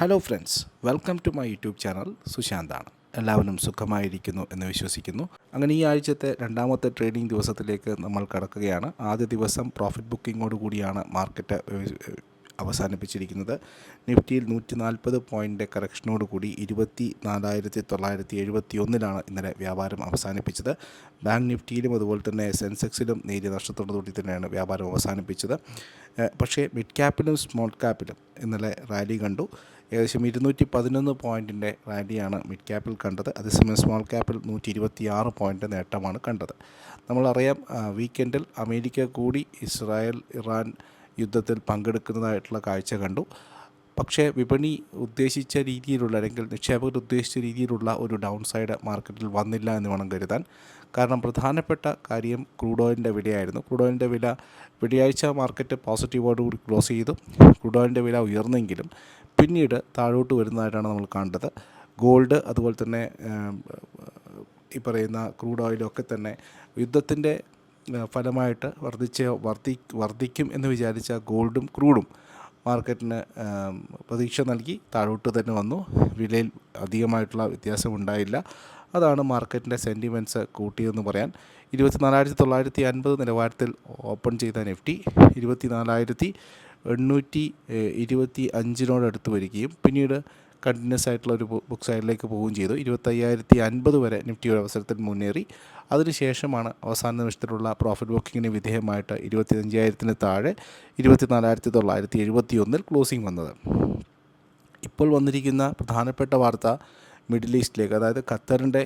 Hello friends welcome to my YouTube channel സുശാന്താണ് എല്ലാവരും സുഖമായിരിക്കുന്നു എന്ന് വിശ്വസിക്കുന്നു. അങ്ങനെ ഈ ആഴ്ചത്തെ രണ്ടാമത്തെ ട്രേഡിംഗ് ദിവസത്തിലേക്ക് നമ്മൾ കടക്കുകയാണ്. ആദ്യ ദിവസം പ്രോഫിറ്റ് ബുക്കിങ്ങോട് കൂടിയാണ് മാർക്കറ്റ് അവസാനിപ്പിച്ചിരിക്കുന്നത്. നിഫ്റ്റിയിൽ നൂറ്റി നാൽപ്പത് പോയിന്റ് കറക്ഷനോട് കൂടി ഇരുപത്തി നാലായിരത്തി തൊള്ളായിരത്തി എഴുപത്തി ഒന്നിലാണ് ഇന്നലെ വ്യാപാരം അവസാനിപ്പിച്ചത്. ബാങ്ക് നിഫ്റ്റിയിലും അതുപോലെ തന്നെ സെൻസെക്സിലും നേരിയ നഷ്ടത്തോടുകൂടി തന്നെയാണ് വ്യാപാരം അവസാനിപ്പിച്ചത്. പക്ഷേ മിഡ് ക്യാപ്പിലും സ്മോൾ ക്യാപ്പിലും ഇന്നലെ റാലി കണ്ടു. ഏകദേശം ഇരുന്നൂറ്റി പതിനൊന്ന് പോയിന്റിന്റെ റാലിയാണ് മിഡ് ക്യാപ്പിൽ കണ്ടത്. അതേസമയം സ്മോൾ ക്യാപ്പിൽ നൂറ്റി ഇരുപത്തി ആറ് പോയിന്റ് നേട്ടമാണ് കണ്ടത്. നമ്മളറിയാം വീക്കെൻഡിൽ അമേരിക്ക കൂടി ഇസ്രായേൽ ഇറാൻ യുദ്ധത്തിൽ പങ്കെടുക്കുന്നതായിട്ടുള്ള കാഴ്ച കണ്ടു. പക്ഷേ വിപണി ഉദ്ദേശിച്ച രീതിയിലുള്ള അല്ലെങ്കിൽ നിക്ഷേപകർ ഉദ്ദേശിച്ച രീതിയിലുള്ള ഒരു ഡൗൺ സൈഡ് മാർക്കറ്റിൽ വന്നില്ല എന്ന് വേണം കരുതാൻ. കാരണം പ്രധാനപ്പെട്ട കാര്യം ക്രൂഡ് ഓയിലിന്റെ വിലയായിരുന്നു. ക്രൂഡ് ഓയിലിന്റെ വില വെള്ളിയാഴ്ച മാർക്കറ്റ് പോസിറ്റീവോടുകൂടി ക്ലോസ് ചെയ്തു. ക്രൂഡ് ഓയിലിന്റെ വില ഉയർന്നെങ്കിലും പിന്നീട് താഴോട്ട് വരുന്നതായിട്ടാണ് നമ്മൾ കണ്ടത്. ഗോൾഡ് അതുപോലെ തന്നെ ഈ പറയുന്ന ക്രൂഡ് ഓയിലൊക്കെ തന്നെ യുദ്ധത്തിന്റെ ഫലമായിട്ട് വർദ്ധിച്ച വർദ്ധി വർദ്ധിക്കും എന്ന് വിചാരിച്ച ഗോൾഡും ക്രൂഡും മാർക്കറ്റിന് പ്രതീക്ഷ നൽകി താഴോട്ട് തന്നെ വന്നു. വിലയിൽ അധികമായിട്ടുള്ള വ്യത്യാസം ഉണ്ടായില്ല. അതാണ് മാർക്കറ്റിന്റെ സെന്റിമെന്റ്സ് കൂട്ടിയതെന്ന് പറയാൻ. ഇരുപത്തിനാലായിരത്തി തൊള്ളായിരത്തി അൻപത് നിലവാരത്തിൽ ഓപ്പൺ ചെയ്ത നിഫ്റ്റി ഇരുപത്തിനാലായിരത്തി എണ്ണൂറ്റി ഇരുപത്തി അഞ്ചിനോടടുത്ത് വരികയും പിന്നീട് കണ്ടിന്യൂസ് ആയിട്ടുള്ള ഒരു ബുക്ക് സൈഡിലേക്ക് പോവുകയും ചെയ്തു. ഇരുപത്തയ്യായിരത്തി അൻപത് വരെ നിഫ്റ്റി ഒരു അവസരത്തിൽ മുന്നേറി. അതിനുശേഷമാണ് അവസാന നിമിഷത്തിലുള്ള പ്രോഫിറ്റ് ബുക്കിങ്ങിന് വിധേയമായിട്ട് ഇരുപത്തിയഞ്ചായിരത്തിന് താഴെ ഇരുപത്തിനാലായിരത്തി തൊള്ളായിരത്തി എഴുപത്തി ഒന്നിൽ ക്ലോസിംഗ് വന്നത്. ഇപ്പോൾ വന്നിരിക്കുന്ന പ്രധാനപ്പെട്ട വാർത്ത മിഡിൽ ഈസ്റ്റിലേക്ക് അതായത് ഖത്തറിന്റെ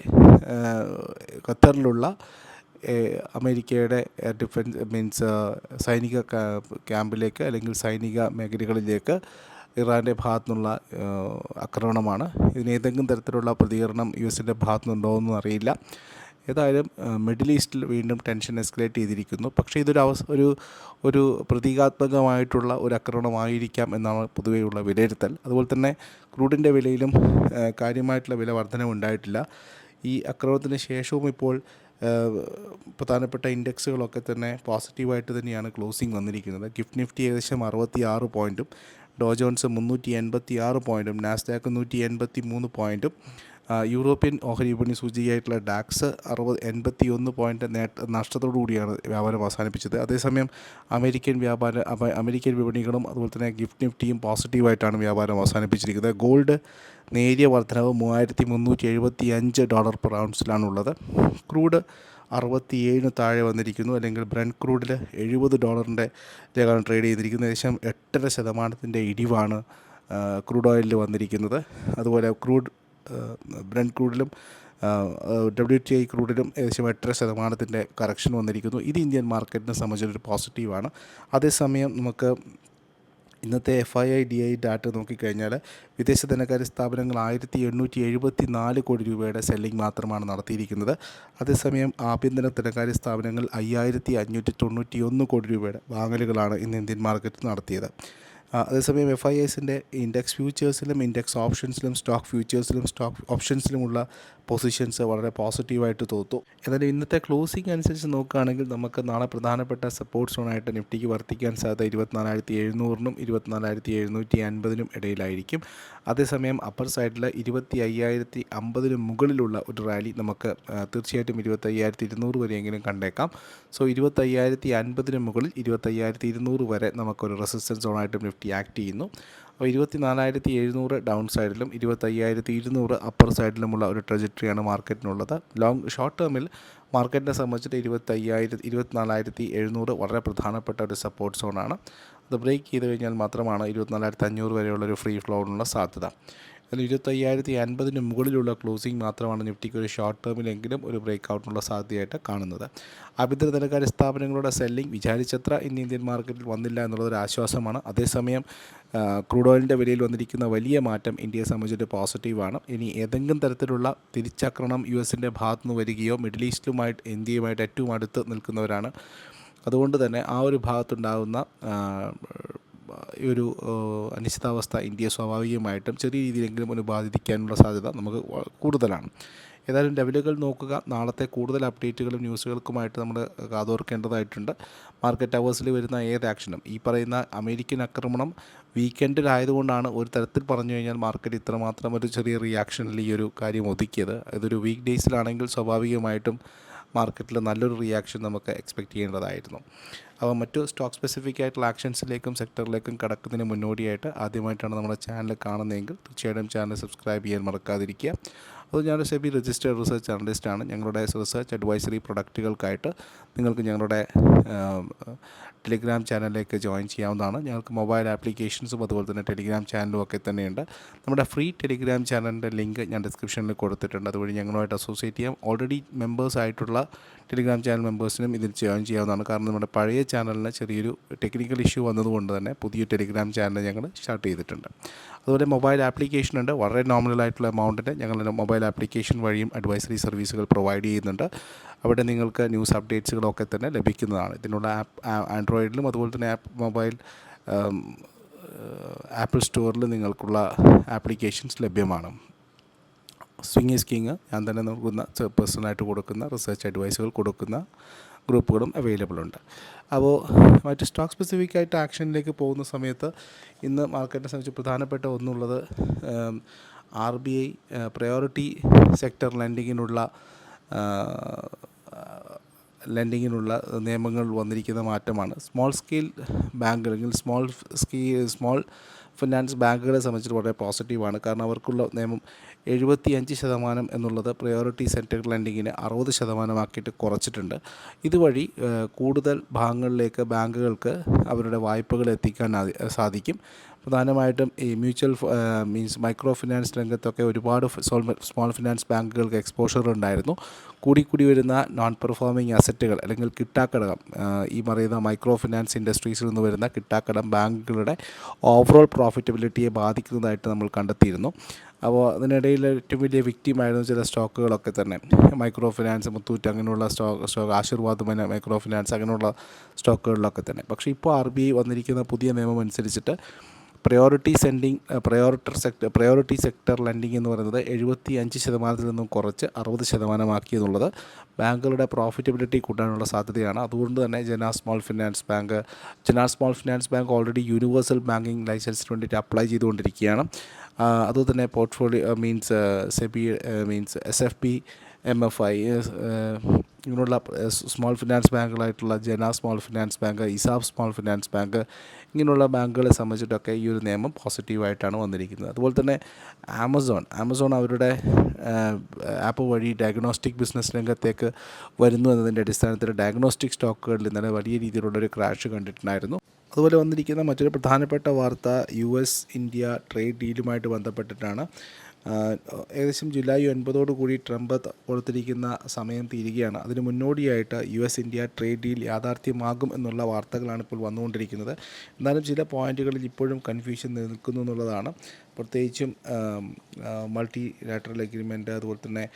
ഖത്തറിലുള്ള അമേരിക്കയുടെ ഡിഫൻസ് മീൻസ് സൈനിക ക്യാമ്പിലേക്ക് അല്ലെങ്കിൽ സൈനിക മേഖലകളിലേക്ക് ഇറാന്റെ ഭാഗത്തുനിന്നുള്ള നിന്നുള്ള ആക്രമണമാണ്. ഇതിന് ഏതെങ്കിലും തരത്തിലുള്ള പ്രതികരണം യു എസിന്റെ എന്നും അറിയില്ല. ഏതായാലും മിഡിൽ ഈസ്റ്റിൽ വീണ്ടും ടെൻഷൻ എസ്കലേറ്റ് ചെയ്തിരിക്കുന്നു. പക്ഷേ ഇതൊരു അവസ ഒരു ഒരു പ്രതീകാത്മകമായിട്ടുള്ള ഒരു ആക്രമണമായിരിക്കാം എന്നാണ് പൊതുവെയുള്ള വിലയിരുത്തൽ. അതുപോലെ തന്നെ ക്രൂഡിന്റെ വിലയിലും കാര്യമായിട്ടുള്ള വില വർധനവ് ഉണ്ടായിട്ടില്ല. ഈ ആക്രമണത്തിന് ശേഷവും ഇപ്പോൾ പ്രധാനപ്പെട്ട ഇൻഡെക്സുകളൊക്കെ തന്നെ പോസിറ്റീവായിട്ട് തന്നെയാണ് ക്ലോസിംഗ് വന്നിരിക്കുന്നത്. ഗിഫ്റ്റ് നിഫ്റ്റി ഏകദേശം അറുപത്തി ആറ് പോയിന്റും ഡോ ജോൺസ് മുന്നൂറ്റി എൺപത്തി ആറ് പോയിന്റും നാസ്ഡാക്ക് നൂറ്റി എൺപത്തി മൂന്ന് പോയിന്റും യൂറോപ്യൻ ഓഹരി വിപണി സൂചികയായിട്ടുള്ള ഡാക്സ് അറുപത് എൺപത്തി ഒന്ന് പോയിന്റ് നേട്ട നഷ്ടത്തോടു കൂടിയാണ് വ്യാപാരം അവസാനിപ്പിച്ചത്. അതേസമയം അമേരിക്കൻ വ്യാപാര അമേരിക്കൻ വിപണികളും അതുപോലെ തന്നെ ഗിഫ്റ്റ് നിഫ്റ്റിയും പോസിറ്റീവായിട്ടാണ് വ്യാപാരം അവസാനിപ്പിച്ചിരിക്കുന്നത്. ഗോൾഡ് നേരിയ വർധനവ് മൂവായിരത്തി മുന്നൂറ്റി എഴുപത്തി അഞ്ച് ഡോളർ പെർ ഔൺസിലാണുള്ളത്. ക്രൂഡ് അറുപത്തിയേഴിന് താഴെ വന്നിരിക്കുന്നു. അല്ലെങ്കിൽ ബ്രൻ ക്രൂഡിൽ എഴുപത് ഡോളറിന്റെ ഇതേക്കാളും ട്രേഡ് ചെയ്തിരിക്കുന്നത് ഏകദേശം എട്ടര ശതമാനത്തിന്റെ ഇടിവാണ് ക്രൂഡ് ഓയിലിൽ വന്നിരിക്കുന്നത്. അതുപോലെ ക്രൂഡ് ബ്രൻ ക്രൂഡിലും ഡബ്ല്യു ടി ഐ ക്രൂഡിലും ഏകദേശം എട്ടര ശതമാനത്തിന്റെ കറക്ഷൻ വന്നിരിക്കുന്നു. ഇത് ഇന്ത്യൻ മാർക്കറ്റിനെ സംബന്ധിച്ചൊരു പോസിറ്റീവാണ് അതേസമയം നമുക്ക് ഇന്നത്തെ F I I D I data നോക്കിക്കഴിഞ്ഞാൽ വിദേശ ധനകാര്യ സ്ഥാപനങ്ങൾ ആയിരത്തി എണ്ണൂറ്റി എഴുപത്തി നാല് കോടി രൂപയുടെ സെല്ലിംഗ് മാത്രമാണ് നടത്തിയിരിക്കുന്നത്. അതേസമയം ആഭ്യന്തര ധനകാര്യ സ്ഥാപനങ്ങൾ അയ്യായിരത്തി അഞ്ഞൂറ്റി തൊണ്ണൂറ്റി ഒന്ന് കോടി രൂപയുടെ വാങ്ങലുകളാണ് ഇന്ന് ഇന്ത്യൻ മാർക്കറ്റിൽ നടത്തിയത്. അതേസമയം എഫ് ഐ എസിന്റെ ഇൻഡെക്സ് ഫ്യൂച്ചേഴ്സിലും ഇൻഡെക്സ് ഓപ്ഷൻസിലും സ്റ്റോക്ക് ഫ്യൂച്ചേഴ്സിലും സ്റ്റോക്ക് ഓപ്ഷൻസിലുമുള്ള പൊസിഷൻസ് വളരെ പോസിറ്റീവായിട്ട് തോത്തു. എന്നാലും ഇന്നത്തെ ക്ലോസിംഗ് അനുസരിച്ച് നോക്കുകയാണെങ്കിൽ നമുക്ക് നാളെ പ്രധാനപ്പെട്ട സപ്പോർട്ട് സോണായിട്ട് നിഫ്റ്റിക്ക് വർത്തിക്കാൻ സാധ്യത ഇരുപത്തിനാലായിരത്തി എഴുന്നൂറിനും ഇരുപത്തിനാലായിരത്തി എഴുന്നൂറ്റി അൻപതിനും ഇടയിലായിരിക്കും. അതേസമയം അപ്പർ സൈഡിൽ ഇരുപത്തി അയ്യായിരത്തി അമ്പതിന് മുകളിലുള്ള ഒരു റാലി നമുക്ക് തീർച്ചയായിട്ടും ഇരുപത്തി അയ്യായിരത്തി ഇരുന്നൂറ് വരെയെങ്കിലും കണ്ടേക്കാം. സോ ഇരുപത്തയ്യായിരത്തി അൻപതിന് മുകളിൽ ഇരുപത്തയ്യായിരത്തി ഇരുന്നൂറ് വരെ നമുക്കൊരു റെസിസ്റ്റൻസ് സോണായിട്ടും നിഫ്റ്റി ആക്ട് ചെയ്യുന്നു. അപ്പോൾ ഇരുപത്തി നാലായിരത്തി എഴുന്നൂറ് ഡൗൺ സൈഡിലും ഇരുപത്തി അയ്യായിരത്തി ഇരുന്നൂറ് അപ്പർ സൈഡിലുമുള്ള ഒരു ട്രജക്ടറിയാണ് മാർക്കറ്റിനുള്ളത്. ലോങ് ഷോർട്ട് ടേമിൽ മാർക്കറ്റിനെ സംബന്ധിച്ചിട്ട് ഇരുപത്തി അയ്യായിരത്തി ഇരുപത്തിനാലായിരത്തി എഴുന്നൂറ് വളരെ പ്രധാനപ്പെട്ട ഒരു സപ്പോർട്ട് സോണാണ്. അത് ബ്രേക്ക് ചെയ്ത് കഴിഞ്ഞാൽ മാത്രമാണ് ഇരുപത്തിനാലായിരത്തി അഞ്ഞൂറ് വരെയുള്ള ഒരു ഫ്രീ ഫ്ലോറിനുള്ള സാധ്യത. അതിൽ ഇരുപത്തയ്യായിരത്തി അൻപതിന് മുകളിലുള്ള ക്ലോസിംഗ് മാത്രമാണ് നിഫ്റ്റിക്ക് ഒരു ഷോർട്ട് ടേമിലെങ്കിലും ഒരു ബ്രേക്ക് ഔട്ടിനുള്ള സാധ്യതയായിട്ട് കാണുന്നത്. ആഭ്യന്തര ധനകാര്യ സ്ഥാപനങ്ങളുടെ സെല്ലിംഗ് വിചാരിച്ചത്ര ഇന്ന് ഇന്ത്യൻ മാർക്കറ്റിൽ വന്നില്ല എന്നുള്ളതൊരു ആശ്വാസമാണ്. അതേസമയം ക്രൂഡ് ഓയിലിന്റെ വിലയിൽ വന്നിരിക്കുന്ന വലിയ മാറ്റം ഇന്ത്യയെ സംബന്ധിച്ചിട്ട് പോസിറ്റീവാണ് ഇനി ഏതെങ്കിലും തരത്തിലുള്ള തിരിച്ചാക്രമണം യു എസിന്റെ ഭാഗത്തുനിന്ന് വരികയോ മിഡിൽ ഈസ്റ്റിലുമായിട്ട് ഇന്ത്യയുമായിട്ട് ഏറ്റവും അടുത്ത് നിൽക്കുന്നവരാണ്. അതുകൊണ്ട് തന്നെ ആ ഒരു ഭാഗത്തുണ്ടാകുന്ന ഈ ഒരു അനിശ്ചിതാവസ്ഥ ഇന്ത്യയെ സ്വാഭാവികമായിട്ടും ചെറിയ രീതിയിലെങ്കിലും ഒന്ന് ബാധിക്കാനുള്ള സാധ്യത നമുക്ക് കൂടുതലാണ്. ഏതായാലും ലെവലുകൾ നോക്കുക. നാളത്തെ കൂടുതൽ അപ്ഡേറ്റുകളും ന്യൂസുകൾക്കുമായിട്ട് നമ്മൾ കാതോർക്കേണ്ടതായിട്ടുണ്ട്. മാർക്കറ്റ് അവേഴ്സിൽ വരുന്ന ഏത് ആക്ഷനും? ഈ പറയുന്ന അമേരിക്കൻ ആക്രമണം വീക്കെൻഡിലായതുകൊണ്ടാണ് ഒരു തരത്തിൽ പറഞ്ഞു കഴിഞ്ഞാൽ മാർക്കറ്റ് ഇത്രമാത്രം ഒരു ചെറിയ റിയാക്ഷനിൽ ഈ ഒരു കാര്യം ഒതുക്കിയത്. ഇതൊരു വീക്ക് ഡേയ്സിലാണെങ്കിൽ സ്വാഭാവികമായിട്ടും മാർക്കറ്റിൽ നല്ലൊരു റിയാക്ഷൻ നമുക്ക് എക്സ്പെക്റ്റ് ചെയ്യേണ്ടതായിരുന്നു. അപ്പോൾ മറ്റു സ്റ്റോക്ക് സ്പെസിഫിക് ആയിട്ടുള്ള ആക്ഷൻസിലേക്കും സെക്ടറിലേക്കും കടക്കുന്നതിന് മുന്നോടിയായിട്ട് ആദ്യമായിട്ടാണ് നമ്മുടെ ചാനൽ കാണുന്നതെങ്കിൽ തീർച്ചയായിട്ടും ചാനൽ സബ്സ്ക്രൈബ് ചെയ്യാൻ മറക്കാതിരിക്കുക. അത് ഞാനൊരു സെബി രജിസ്റ്റേഡ് റിസർച്ച് അനലിസ്റ്റാണ് ഞങ്ങളുടെ റിസർച്ച് അഡ്വൈസറി പ്രൊഡക്റ്റുകൾക്കായിട്ട് നിങ്ങൾക്ക് ഞങ്ങളുടെ ടെലിഗ്രാം ചാനലിലേക്ക് ജോയിൻ ചെയ്യാവുന്നതാണ്. ഞങ്ങൾക്ക് മൊബൈൽ ആപ്ലിക്കേഷൻസും അതുപോലെ തന്നെ ടെലിഗ്രാം ചാനലും ഒക്കെ തന്നെയുണ്ട്. നമ്മുടെ ഫ്രീ ടെലിഗ്രാം ചാനലിന്റെ ലിങ്ക് ഞാൻ ഡിസ്ക്രിപ്ഷനിൽ കൊടുത്തിട്ടുണ്ട്. അതുവഴി ഞങ്ങളുമായിട്ട് അസോസിയേറ്റ് ചെയ്യാം. ഓൾറെഡി മെമ്പേഴ്സ് ആയിട്ടുള്ള ടെലിഗ്രാം ചാനൽ മെമ്പേഴ്സിനും ഇതിൽ ജോയിൻ ചെയ്യാവുന്നതാണ്. കാരണം നമ്മുടെ പഴയ ചാനലിന് ചെറിയൊരു ടെക്നിക്കൽ ഇഷ്യൂ വന്നതുകൊണ്ട് തന്നെ പുതിയ ടെലിഗ്രാം ചാനൽ ഞങ്ങൾ സ്റ്റാർട്ട് ചെയ്തിട്ടുണ്ട്. അതുപോലെ മൊബൈൽ ആപ്ലിക്കേഷൻ ഉണ്ട്. വളരെ നോമിനൽ ആയിട്ടുള്ള എമൗണ്ടിന് ഞങ്ങളുടെ മൊബൈൽ ആപ്ലിക്കേഷൻ വഴിയും അഡ്വൈസറി സർവീസുകൾ പ്രൊവൈഡ് ചെയ്യുന്നുണ്ട്. അവിടെ നിങ്ങൾക്ക് ന്യൂസ് അപ്ഡേറ്റ്സുകളൊക്കെ തന്നെ ലഭിക്കുന്നതാണ്. ഇതിനുള്ള ആപ്പ് ആൻഡ്രോയിഡിലും അതുപോലെ തന്നെ ആപ്പ് മൊബൈൽ ആപ്പിൾ സ്റ്റോറിൽ നിങ്ങൾക്കുള്ള ആപ്ലിക്കേഷൻസ് ലഭ്യമാണ്. സ്വിങ് ഈസ് കിങ് ഞാൻ തന്നെ നൽകുന്ന പേഴ്സണലായിട്ട് കൊടുക്കുന്ന റിസർച്ച് അഡ്വൈസുകൾ കൊടുക്കുന്ന ഗ്രൂപ്പുകളും അവൈലബിൾ ഉണ്ട്. അപ്പോൾ മറ്റ് സ്റ്റോക്ക് സ്പെസിഫിക് ആയിട്ട് ആക്ഷനിലേക്ക് പോകുന്ന സമയത്ത് ഇന്ന് മാർക്കറ്റിനെ സംബന്ധിച്ച് പ്രധാനപ്പെട്ട ഒന്നുള്ളത് R B I priority sector ലെൻഡിങ്ങിനുള്ള ലെൻഡിങ്ങിനുള്ള നിയമങ്ങൾ വന്നിരിക്കുന്ന മാറ്റമാണ്. സ്മോൾ സ്കെയിൽ ബാങ്ക് അല്ലെങ്കിൽ സ്മോൾ സ്കീ സ്മോൾ ഫിനാൻസ് ബാങ്കുകളെ സംബന്ധിച്ചിട്ട് വളരെ പോസിറ്റീവാണ് കാരണം അവർക്കുള്ള നിയമം എഴുപത്തി അഞ്ച് ശതമാനം എന്നുള്ളത് പ്രയോറിറ്റി സെന്റർ ലെൻഡിങ്ങിന് അറുപത് ശതമാനമാക്കിയിട്ട് കുറച്ചിട്ടുണ്ട്. ഇതുവഴി കൂടുതൽ ഭാഗങ്ങളിലേക്ക് ബാങ്കുകൾക്ക് അവരുടെ വായ്പകൾ എത്തിക്കാൻ സാധിക്കും. പ്രധാനമായിട്ടും ഈ മ്യൂച്വൽ മീൻസ് മൈക്രോ ഫിനാൻസ് രംഗത്തൊക്കെ ഒരുപാട് സ്മോൾ ഫിനാൻസ് ബാങ്കുകൾക്ക് എക്സ്പോഷർ ഉണ്ടായിരുന്നു. കൂടിക്കൂടി വരുന്ന നോൺ പെർഫോമിംഗ് അസറ്റുകൾ അല്ലെങ്കിൽ കിട്ടാക്കടകം ഈ പറയുന്ന മൈക്രോ ഫിനാൻസ് ഇൻഡസ്ട്രീസിൽ നിന്ന് വരുന്ന കിട്ടാക്കടം ബാങ്കുകളുടെ ഓവറോൾ പ്രോഫിറ്റബിലിറ്റിയെ ബാധിക്കുന്നതായിട്ട് നമ്മൾ കണ്ടെത്തിയിരുന്നു. അപ്പോൾ അതിനിടയിൽ ഏറ്റവും വലിയ വിക്റ്റിമായിരുന്നു ചില സ്റ്റോക്കുകളൊക്കെ തന്നെ. മൈക്രോ ഫിനാൻസ് മുത്തൂറ്റ് അങ്ങനെയുള്ള stock stock Asirvad micro finance അങ്ങനെയുള്ള സ്റ്റോക്കുകളിലൊക്കെ തന്നെ. പക്ഷേ ഇപ്പോൾ ആർ ബി ഐ വന്നിരിക്കുന്ന പുതിയ നിയമം അനുസരിച്ചിട്ട് priority sending priority sector priority sector lending എന്ന് പറയുന്നത് എഴുപത്തി അഞ്ച് ശതമാനത്തിൽ നിന്നും കുറച്ച് അറുപത് ശതമാനമാക്കി എന്നുള്ളത് ബാങ്കുകളുടെ പ്രോഫിറ്റബിലിറ്റി കൂട്ടാനുള്ള സാധ്യതയാണ്. അതുകൊണ്ട് തന്നെ Jana small finance bank Jana small finance bank already universal banking ലൈസൻസിന് വേണ്ടിയിട്ട് അപ്ലൈ ചെയ്തുകൊണ്ടിരിക്കുകയാണ്. അതുതന്നെ portfolio means SEBI means S F B M F I ഇങ്ങനെയുള്ള small finance ബാങ്കുകളായിട്ടുള്ള Jana small finance bank ESAF small finance bank ഇങ്ങനെയുള്ള ബാങ്കുകളെ സംബന്ധിച്ചിട്ടൊക്കെ ഈ ഒരു നിയമം പോസിറ്റീവായിട്ടാണ് വന്നിരിക്കുന്നത്. അതുപോലെ തന്നെ ആമസോൺ ആമസോൺ അവരുടെ ആപ്പ് വഴി ഡയഗ്നോസ്റ്റിക് ബിസിനസ് രംഗത്തേക്ക് വരുന്നു എന്നതിന്റെ അടിസ്ഥാനത്തിൽ ഡയഗ്നോസ്റ്റിക് സ്റ്റോക്കുകളിൽ ഇന്നലെ വലിയ രീതിയിലുള്ളൊരു ക്രാഷ് കണ്ടിട്ടുണ്ടായിരുന്നു. അതുപോലെ വന്നിരിക്കുന്ന മറ്റൊരു പ്രധാനപ്പെട്ട വാർത്ത യു എസ് ഇന്ത്യ ട്രേഡ് ഡീലുമായിട്ട് ബന്ധപ്പെട്ടിട്ടാണ്. ഏകദേശം ജൂലൈ ഒൻപതോടു കൂടി ട്രംപ് കൊടുത്തിരിക്കുന്ന സമയം തീരുകയാണ്. അതിന് മുന്നോടിയായിട്ട് U S India trade deal യാഥാർത്ഥ്യമാകും എന്നുള്ള വാർത്തകളാണ് ഇപ്പോൾ വന്നുകൊണ്ടിരിക്കുന്നത്. എന്നാലും ചില പോയിന്റുകളിൽ ഇപ്പോഴും കൺഫ്യൂഷൻ നിൽക്കുന്നു എന്നുള്ളതാണ്. പ്രത്യേകിച്ചും മൾട്ടി ലാറ്ററൽ അഗ്രിമെന്റ് അതുപോലെ തന്നെ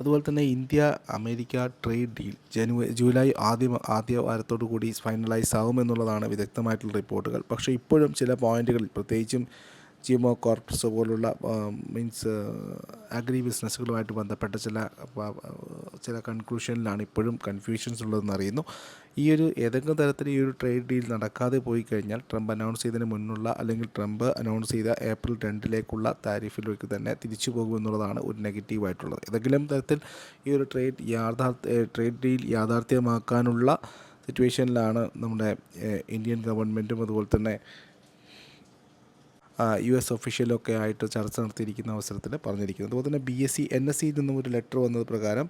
അതുപോലെ തന്നെ ഇന്ത്യ അമേരിക്ക ട്രേഡ് ഡീൽ ജനുവരി ജൂലൈ ആദ്യ ആദ്യ വാരത്തോടു കൂടി ഫൈനലൈസ് ആകുമെന്നുള്ളതാണ് വിദഗ്ധമായിട്ടുള്ള റിപ്പോർട്ടുകൾ പക്ഷേ ഇപ്പോഴും ചില പോയിന്റുകളിൽ പ്രത്യേകിച്ചും ജിമോ കോർപ്സ് പോലുള്ള മീൻസ് അഗ്രി ബിസിനസ്സുകളുമായിട്ട് ബന്ധപ്പെട്ട ചില ചില കൺക്ലൂഷനിലാണ് ഇപ്പോഴും കൺഫ്യൂഷൻസ് ഉള്ളതെന്ന് അറിയുന്നു. ഈ ഒരു ഏതെങ്കിലും തരത്തിൽ ഈ ഒരു ട്രേഡ് ഡീൽ നടക്കാതെ പോയി കഴിഞ്ഞാൽ ട്രംപ് അനൗൺസ് ചെയ്തതിന് മുന്നുള്ള അല്ലെങ്കിൽ ട്രംപ് അനൗൺസ് ചെയ്ത ഏപ്രിൽ രണ്ടിലേക്കുള്ള താരിഫിലേക്ക് തന്നെ തിരിച്ചു പോകുമെന്നുള്ളതാണ് ഒരു നെഗറ്റീവായിട്ടുള്ളത് ഏതെങ്കിലും തരത്തിൽ ഈ ഒരു ട്രേഡ് യാഥാർത്ഥ ട്രേഡ് ഡീൽ യാഥാർത്ഥ്യമാക്കാനുള്ള സിറ്റുവേഷനിലാണ് നമ്മുടെ ഇന്ത്യൻ ഗവൺമെന്റും അതുപോലെ തന്നെ യു എസ് ഒഫീഷ്യലൊക്കെ ആയിട്ട് ചർച്ച നടത്തിയിരിക്കുന്ന അവസരത്തിൽ പറഞ്ഞിരിക്കുന്നത് അതുപോലെ തന്നെ B S C N S സിയിൽ നിന്നും ഒരു ലെറ്റർ വന്നത് പ്രകാരം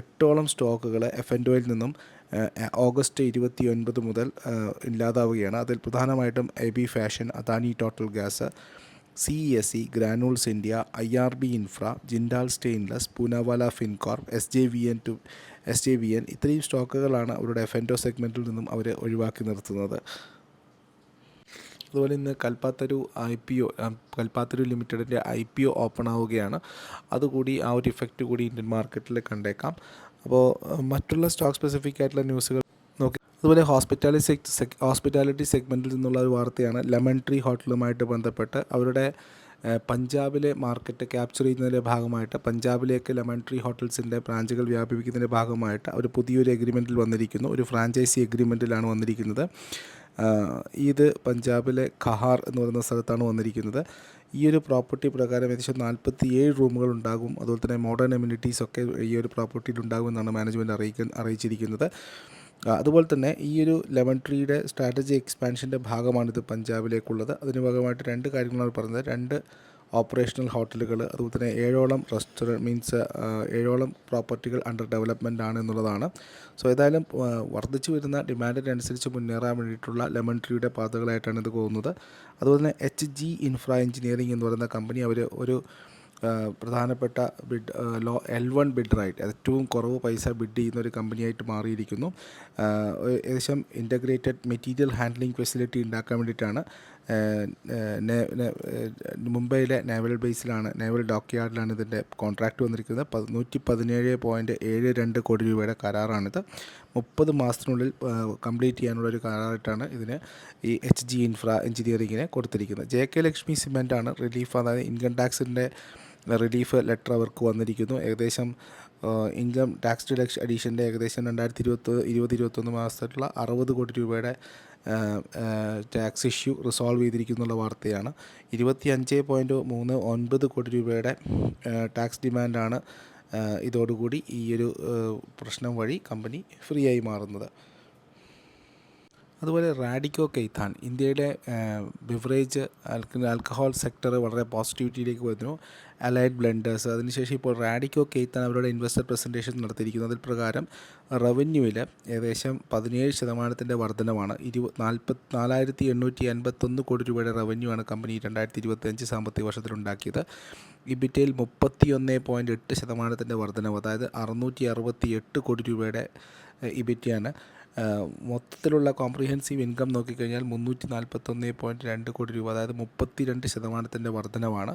എട്ടോളം സ്റ്റോക്കുകൾ എഫ് എൻ ഡോയിൽ നിന്നും ഓഗസ്റ്റ് ഇരുപത്തി ഒൻപത് മുതൽ ഇല്ലാതാവുകയാണ്. അതിൽ പ്രധാനമായിട്ടും A B fashion Adani total gas C S C granules India I R B infra Jindal stainless Poonawalla fincorp S J V N two S J V N ഇത്രയും സ്റ്റോക്കുകളാണ് അവരുടെ എഫ് എൻ സെഗ്മെന്റിൽ നിന്നും അവർ ഒഴിവാക്കി നിർത്തുന്നത്. അതുപോലെ ഇന്ന് Kalpataru I P O Kalpataru ലിമിറ്റഡിന്റെ ഐ പി ഒ ഓപ്പൺ ആവുകയാണ് അതുകൂടി ആ ഒരു ഇഫക്റ്റ് കൂടി ഇന്ത്യൻ മാർക്കറ്റിൽ കണ്ടേക്കാം. അപ്പോൾ മറ്റുള്ള സ്റ്റോക്ക് സ്പെസിഫിക് ആയിട്ടുള്ള ന്യൂസുകൾ നോക്കി. അതുപോലെ ഹോസ്പിറ്റാലിറ്റി ഹോസ്പിറ്റാലിറ്റി സെഗ്മെന്റിൽ നിന്നുള്ള ഒരു വാർത്തയാണ്. ലെമൺ ട്രീ ഹോട്ടലുമായിട്ട് ബന്ധപ്പെട്ട് അവരുടെ പഞ്ചാബിലെ മാർക്കറ്റ് ക്യാപ്ചർ ചെയ്യുന്നതിന്റെ ഭാഗമായിട്ട് പഞ്ചാബിലേക്ക് ലെമൺ ട്രീ ഹോട്ടൽസിന്റെ ബ്രാഞ്ചുകൾ വ്യാപിപ്പിക്കുന്നതിന്റെ ഭാഗമായിട്ട് അവർ പുതിയൊരു എഗ്രിമെന്റിൽ വന്നിരിക്കുന്നു. ഒരു ഫ്രാഞ്ചൈസി എഗ്രിമെന്റിലാണ് വന്നിരിക്കുന്നത്. ഇത് പഞ്ചാബിലെ ഖഹാർ എന്ന് പറയുന്ന സ്ഥലത്താണ് വന്നിരിക്കുന്നത്. ഈ ഒരു പ്രോപ്പർട്ടി പ്രകാരം ഏകദേശം നാൽപ്പത്തി ഏഴ് റൂമുകൾ ഉണ്ടാകും. അതുപോലെ തന്നെ മോഡേൺ എമ്യൂണിറ്റീസ് ഒക്കെ ഈ ഒരു പ്രോപ്പർട്ടിയിൽ ഉണ്ടാകുമെന്നാണ് മാനേജ്മെന്റ് അറിയിക്കാൻ അറിയിച്ചിരിക്കുന്നത്. അതുപോലെ തന്നെ ഈ ഒരു ലെമൺ ട്രീയുടെ സ്ട്രാറ്റജി എക്സ്പാൻഷന്റെ ഭാഗമാണിത് പഞ്ചാബിലേക്കുള്ളത്. അതിന് ഭാഗമായിട്ട് രണ്ട് കാര്യങ്ങളാണ് പറഞ്ഞത്. രണ്ട് ഓപ്പറേഷണൽ ഹോട്ടലുകൾ അതുപോലെ തന്നെ ഏഴോളം റെസ്റ്റോറന്റ് മീൻസ് ഏഴോളം പ്രോപ്പർട്ടികൾ അണ്ടർ ഡെവലപ്മെന്റ് ആണ് എന്നുള്ളതാണ്. സോ ഏതായാലും വർദ്ധിച്ചു വരുന്ന ഡിമാൻഡിനനുസരിച്ച് മുന്നേറാൻ വേണ്ടിയിട്ടുള്ള ലെമൺ ട്രീയുടെ പാതകളായിട്ടാണ് ഇത് പോകുന്നത്. അതുപോലെ തന്നെ എച്ച് ജി ഇൻഫ്ര എഞ്ചിനീയറിംഗ് എന്ന് പറയുന്ന കമ്പനി അവർ ഒരു പ്രധാനപ്പെട്ട ബിഡ് ലോ എൽ വൺ ബിഡറായിട്ട് ഏറ്റവും കുറവ് പൈസ ബിഡ് ചെയ്യുന്ന ഒരു കമ്പനിയായിട്ട് മാറിയിരിക്കുന്നു. ഏകദേശം ഇന്റഗ്രേറ്റഡ് മെറ്റീരിയൽ ഹാൻഡ്ലിംഗ് ഫെസിലിറ്റി ഉണ്ടാക്കാൻ വേണ്ടിയിട്ടാണ് മുംബൈയിലെ നേവൽ ബേസിലാണ് നേവൽ ഡോക്ക് യാർഡിലാണ് ഇതിന്റെ കോൺട്രാക്റ്റ് വന്നിരിക്കുന്നത്. നൂറ്റി പതിനേഴ് പോയിന്റ് ഏഴ് രണ്ട് കോടി രൂപയുടെ കരാറാണിത്. മുപ്പത് മാസത്തിനുള്ളിൽ കംപ്ലീറ്റ് ചെയ്യാനുള്ള ഒരു കരാറായിട്ടാണ് ഇതിന് ഈ എച്ച് ജി ഇൻഫ്ര എഞ്ചിനീയറിങ്ങിനെ കൊടുത്തിരിക്കുന്നത്. ജെ കെ ലക്ഷ്മി സിമെന്റാണ് റിലീഫ് അതായത് ഇൻകം ടാക്സിന്റെ റിലീഫ് ലെറ്റർ അവർക്ക് വന്നിരിക്കുന്നു. ഏകദേശം ഇൻകം ടാക്സ് ഡിഡക്ഷൻ അഡീഷന്റെ ഏകദേശം രണ്ടായിരത്തി ഇരുപത്തി ഇരുപത് ഇരുപത്തൊന്ന് മാസത്തിലുള്ള അറുപത് കോടി രൂപയുടെ ടാക്സ് ഇഷ്യൂ റിസോൾവ് ചെയ്തിരിക്കുന്നുള്ള വാർത്തയാണ്. ഇരുപത്തി അഞ്ച് പോയിന്റ് മൂന്ന് ഒൻപത് കോടി രൂപയുടെ ടാക്സ് ഡിമാൻഡാണ് ഇതോടുകൂടി ഈ ഒരു പ്രശ്നം വഴി കമ്പനി ഫ്രീ ആയി മാറുന്നത്. അതുപോലെ റാഡിക്കോ കെയ്ത്താൻ ഇന്ത്യയുടെ ബിവറേജ് ആൽക്കഹോൾ സെക്ടർ വളരെ പോസിറ്റിവിറ്റിയിലേക്ക് വരുന്നു അലൈഡ് ബ്ലെൻഡേഴ്സ് അതിനുശേഷം ഇപ്പോൾ റാഡിക്കോ കെയ്ത്താൻ അവരുടെ ഇൻവെസ്റ്റർ പ്രസന്റേഷൻ നടത്തിയിരിക്കുന്നു. അതിൽ പ്രകാരം റവന്യൂവിൽ ഏകദേശം പതിനേഴ് ശതമാനത്തിന്റെ വർധനമാണ്. ഇരു നാൽപ്പത്തി നാലായിരത്തി എണ്ണൂറ്റി അൻപത്തൊന്ന് കോടി രൂപയുടെ റവന്യൂ ആണ് കമ്പനി രണ്ടായിരത്തി ഇരുപത്തഞ്ച് സാമ്പത്തിക വർഷത്തിലുണ്ടാക്കിയത് ഇബിറ്റയിൽ മുപ്പത്തി ഒന്ന് പോയിന്റ് എട്ട് ശതമാനത്തിന്റെ വർധനവ് അതായത് അറുന്നൂറ്റി അറുപത്തി എട്ട് കോടി രൂപയുടെ ഇബിറ്റയാണ് മൊത്തത്തിലുള്ള കോംപ്രിഹെൻസീവ് ഇൻകം നോക്കിക്കഴിഞ്ഞാൽ മുന്നൂറ്റി നാൽപ്പത്തൊന്ന് പോയിന്റ് രണ്ട് കോടി രൂപ അതായത് മുപ്പത്തി രണ്ട് ശതമാനത്തിന്റെ വർധനവാണ്.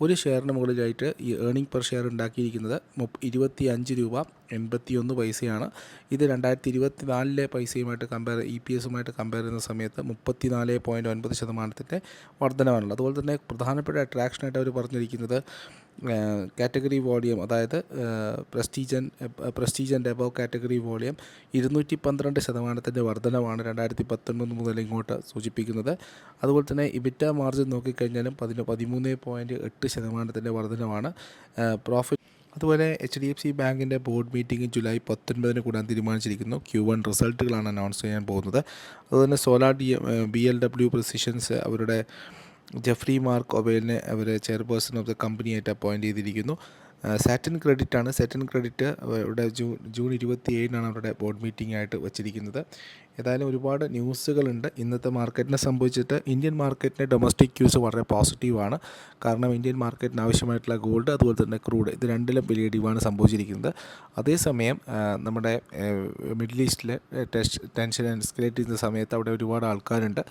ഒരു ഷെയറിന് മുകളിലായിട്ട് ഈ ഏണിംഗ് പെർ ഷെയർ ഉണ്ടാക്കിയിരിക്കുന്നത് ഇരുപത്തി അഞ്ച് രൂപ എൺപത്തി ഒന്ന് പൈസയാണ്. ഇത് രണ്ടായിരത്തി ഇരുപത്തി നാലിലെ പൈസയുമായിട്ട് കമ്പയർ ഇ പി എസുമായിട്ട് കമ്പയർ ചെയ്യുന്ന സമയത്ത് മുപ്പത്തി നാല് പോയിന്റ് ഒൻപത് ശതമാനത്തിന്റെ വർധനമാണുള്ളത് അതുപോലെ തന്നെ പ്രധാനപ്പെട്ട അട്രാക്ഷനായിട്ട് അവർ പറഞ്ഞിരിക്കുന്നത് കാറ്റഗറി വോളിയം അതായത് പ്രസ്റ്റീജൻ and prestige and above category volume ഇരുന്നൂറ്റി പന്ത്രണ്ട് ശതമാനത്തിന്റെ വർധനമാണ് രണ്ടായിരത്തി പത്തൊൻപത് മുതൽ ഇങ്ങോട്ട് സൂചിപ്പിക്കുന്നത്. അതുപോലെ തന്നെ ഇബിറ്റ മാർജിൻ നോക്കിക്കഴിഞ്ഞാലും പതിന് പതിമൂന്ന് പോയിന്റ് എട്ട് ശതമാനത്തിന്റെ വർധനമാണ് പ്രോഫിറ്റ് അതുപോലെ എച്ച് ഡി എഫ് സി ബാങ്കിന്റെ ബോർഡ് മീറ്റിംഗ് ജൂലൈ പത്തൊൻപതിന് കൂടാൻ തീരുമാനിച്ചിരിക്കുന്നു. ക്യു വൺ റിസൾട്ടുകളാണ് അനൗൺസ് ചെയ്യാൻ പോകുന്നത്. അതുപോലെ solar D B L W precisions അവരുടെ ജെഫ്രി മാർക്ക് ഒബേലിനെ അവർ ചെയർപേഴ്സൺ ഓഫ് ദ കമ്പനിയായിട്ട് അപ്പോയിന്റ് ചെയ്തിരിക്കുന്നു. സാറ്റൻ ക്രെഡിറ്റ് ആണ്. സാറ്റൻ ക്രെഡിറ്റ് അവരുടെ ജൂൺ ജൂൺ ഇരുപത്തി ഏഴിനാണ് അവരുടെ ബോർഡ് മീറ്റിംഗ് ആയിട്ട് വെച്ചിരിക്കുന്നത്. ഏതായാലും ഒരുപാട് ന്യൂസുകളുണ്ട്. ഇന്നത്തെ മാർക്കറ്റിനെ സംബന്ധിച്ചിട്ട് ഇന്ത്യൻ മാർക്കറ്റിന്റെ ഡൊമസ്റ്റിക് ക്യൂസ് വളരെ പോസിറ്റീവാണ് കാരണം ഇന്ത്യൻ മാർക്കറ്റിന് ആവശ്യമായിട്ടുള്ള ഗോൾഡ് അതുപോലെ തന്നെ ക്രൂഡ് ഇത് രണ്ടിലും വലിയ ഇടിവാണ് സംഭവിച്ചിരിക്കുന്നത്. അതേസമയം നമ്മുടെ മിഡിൽ ഈസ്റ്റിലെ ടെൻഷൻ എസ്കലേറ്റ് ചെയ്യുന്ന സമയത്ത് അവിടെ ഒരുപാട് ആൾക്കാരുണ്ട്.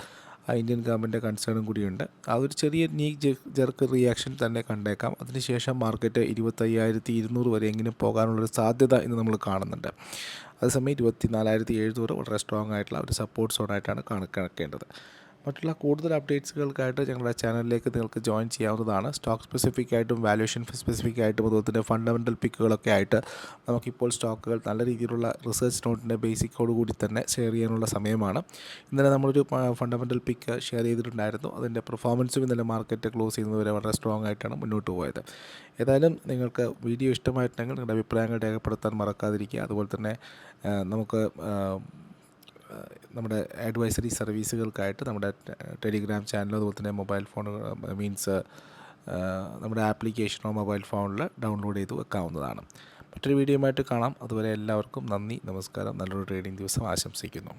ഇന്ത്യൻ ഗവൺമെന്റ് കൺസേണും കൂടിയുണ്ട്. ആ ഒരു ചെറിയ നീ ജെർക്ക് റിയാക്ഷൻ തന്നെ കണ്ടേക്കാം. അതിനുശേഷം മാർക്കറ്റ് ഇരുപത്തയ്യായിരത്തി ഇരുന്നൂറ് വരെ എങ്കിലും പോകാനുള്ളൊരു സാധ്യത ഇന്ന് നമ്മൾ കാണുന്നുണ്ട്. അതേസമയം ഇരുപത്തി നാലായിരത്തി എഴുന്നൂറ് വളരെ സ്ട്രോങ് ആയിട്ടുള്ള ഒരു സപ്പോർട്ട് സോണായിട്ടാണ് കണക്കാക്കേണ്ടത് മറ്റുള്ള കൂടുതൽ അപ്ഡേറ്റ്സുകൾക്കായിട്ട് ഞങ്ങളുടെ ചാനലിലേക്ക് നിങ്ങൾക്ക് ജോയിൻ ചെയ്യാവുന്നതാണ്. സ്റ്റോക്ക് സ്പെസിഫിക് ആയിട്ടും വാല്യൂഷൻ സ്പെസിഫിക് ആയിട്ടും അതുപോലെ തന്നെ ഫണ്ടമെന്റൽ പിക്കുകളൊക്കെ ആയിട്ട് നമുക്കിപ്പോൾ സ്റ്റോക്കുകൾ നല്ല രീതിയിലുള്ള റിസർച്ച് നോട്ടിന്റെ ബേസിക്കോട് കൂടി തന്നെ ഷെയർ ചെയ്യാനുള്ള സമയമാണ്. ഇന്നലെ നമ്മളൊരു ഫണ്ടമെന്റൽ പിക്ക് ഷെയർ ചെയ്തിട്ടുണ്ടായിരുന്നു. അതിന്റെ പെർഫോമൻസും ഇന്നലെ മാർക്കറ്റ് ക്ലോസ് ചെയ്യുന്നതുവരെ വളരെ സ്ട്രോങ് ആയിട്ടാണ് മുന്നോട്ട് പോയത്. ഏതായാലും നിങ്ങൾക്ക് വീഡിയോ ഇഷ്ടമായിട്ടുണ്ടെങ്കിൽ നിങ്ങളുടെ അഭിപ്രായങ്ങൾ രേഖപ്പെടുത്താൻ മറക്കാതിരിക്കുക. അതുപോലെ തന്നെ നമുക്ക് നമ്മുടെ അഡ്വൈസറി സർവീസുകൾക്കായിട്ട് നമ്മുടെ ടെലിഗ്രാം ചാനൽ അതുപോലെ തന്നെ മൊബൈൽ ഫോണുകൾ മീൻസ് നമ്മുടെ ആപ്ലിക്കേഷനോ മൊബൈൽ ഫോണിൽ ഡൗൺലോഡ് ചെയ്ത് വെക്കാവുന്നതാണ്. മറ്റൊരു വീഡിയോയുമായിട്ട് കാണാം. അതുവരെ എല്ലാവർക്കും നന്ദി നമസ്കാരം. നല്ലൊരു ട്രേഡിംഗ് ദിവസം ആശംസിക്കുന്നു.